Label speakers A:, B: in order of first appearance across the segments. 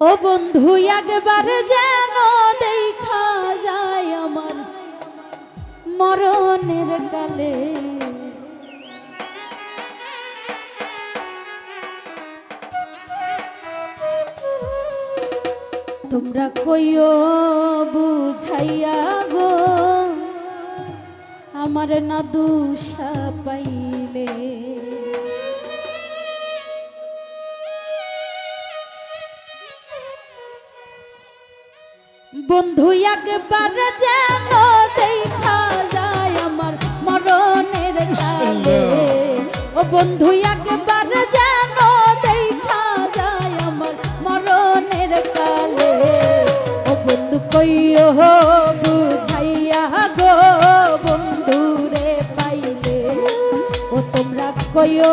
A: ও বন্ধু, একবার যেন দেখা যায় আমার মরণের কালে। তোমরা কইও বুঝাইয়া গো, আমার না দুষা পাইলে। বন্ধু, একবার যেন দেখা যায় আমার মরণের কালে ও বন্ধু, একবার যেন দেখা যায় আমার মরণের কালে ও বন্ধু, কইও বুঝাইয়া গো বন্ধু রে পাইলে। ও তোমরা কইও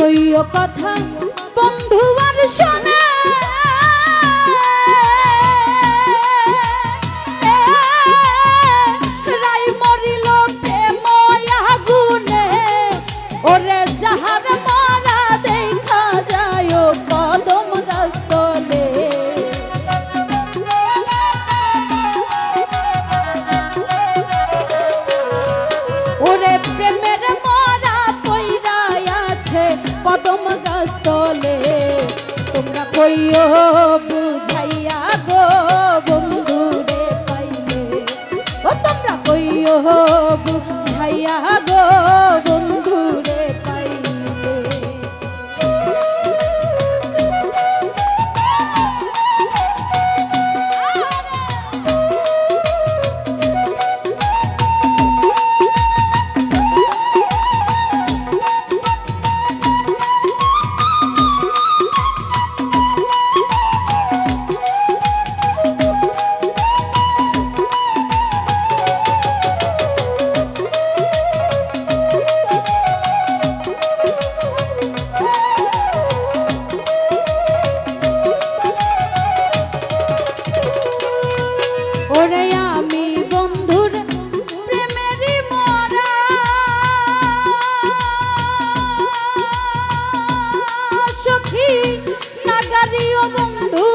A: কইও কথা বন্ধু আর শোনা महबूब भैया বন্ধু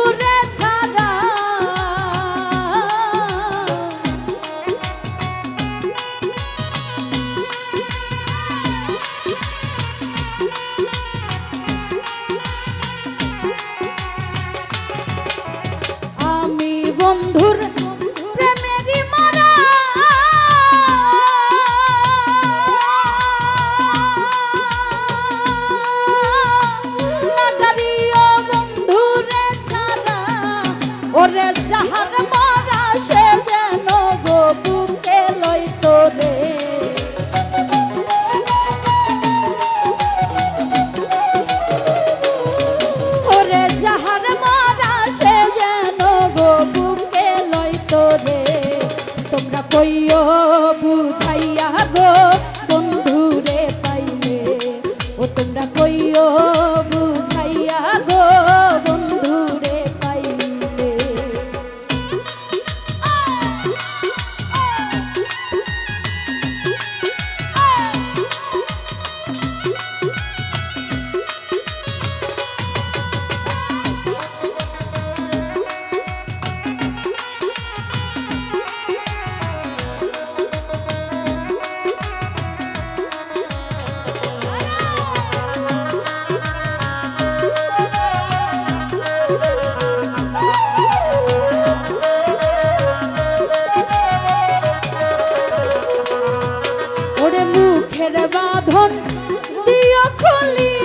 A: বাঁধন দিয়া খুলি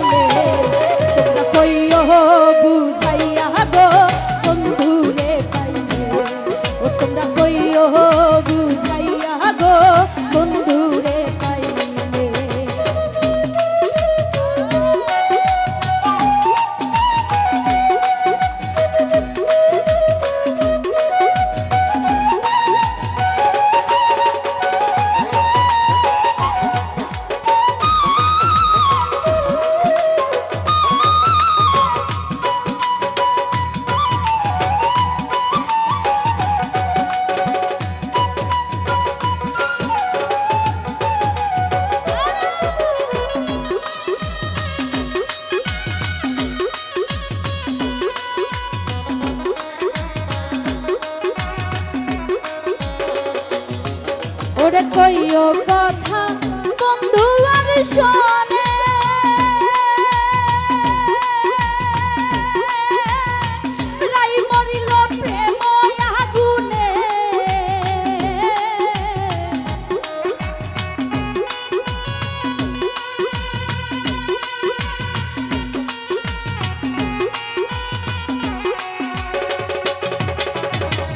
A: শোনে। প্রায় মরিল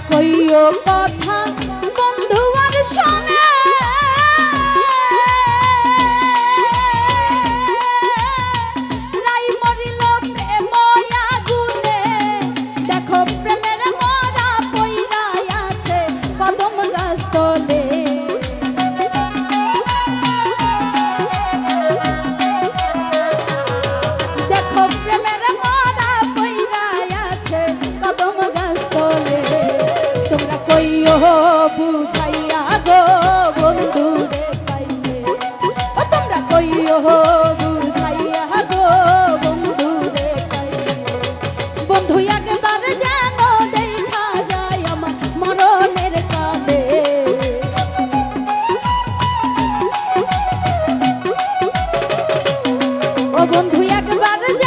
A: কইও কত 打飞。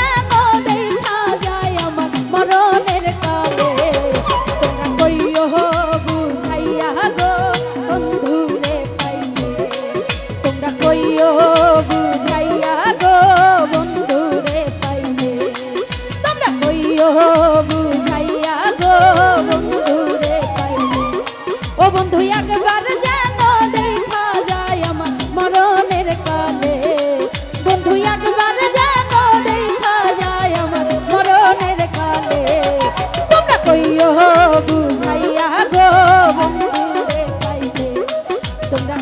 A: তোমরা